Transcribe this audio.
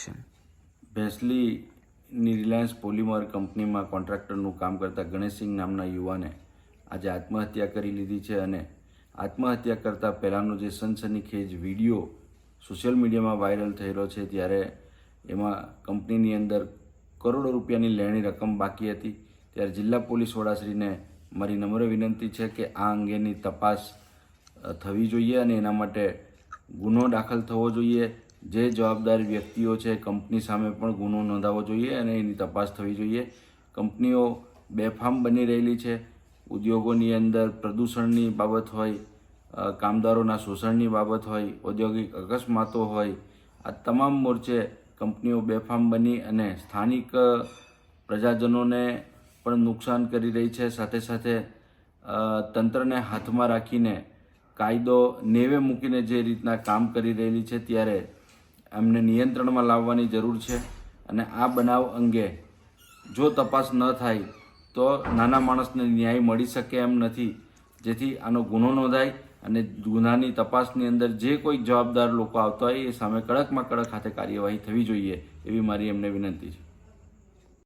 Action ભેંસલીની Reliance polymer કંપનીમાં કોન્ટ્રાક્ટરનું કામ કરતા ગણેશસિંહ નામના યુવાને આજે આત્મહત્યા કરી લીધી છે અને આત્મહત્યા કરતાં પહેલાંનો જે સનસનીખેજ વીડિયો સોશિયલ મીડિયામાં વાયરલ થયેલો છે, ત્યારે એમાં કંપનીની અંદર કરોડો રૂપિયાની લેણી રકમ બાકી હતી. ત્યારે જિલ્લા પોલીસ વડાશ્રીને મારી નમ્ર વિનંતી છે કે આ અંગેની તપાસ થવી જોઈએ અને એના માટે ગુનો દાખલ થવો જોઈએ. જે જવાબદાર વ્યક્તિઓ છે, કંપની સામે પણ ગુનો નોંધાવવો જોઈએ અને એની તપાસ થવી જોઈએ. કંપનીઓ બેફામ બની રહેલી છે. ઉદ્યોગોની અંદર પ્રદૂષણની બાબત હોય કામદારોના શોષણની બાબત હોય, ઔદ્યોગિક અકસ્માતો હોય, આ તમામ મોરચે કંપનીઓ બેફામ બની અને સ્થાનિક પ્રજાજનોને પણ નુકસાન કરી રહી છે. સાથે સાથે તંત્રને હાથમાં રાખીને કાયદો નેવે મૂકીને જે રીતના કામ કરી રહેલી છે, ત્યારે એમને નિયંત્રણમાં લાવવાની જરૂર છે અને આ બનાવ અંગે જો તપાસ ન થાય તો નાના માણસને ન્યાય મળી શકે એમ નથી. જેથી આનો ગુનો નોંધાય અને ગુનાની તપાસની અંદર જે કોઈ જવાબદાર લોકો આવતા હોય એ સામે કડકમાં કડક હાથે કાર્યવાહી થવી જોઈએ એવી મારી એમને વિનંતી છે.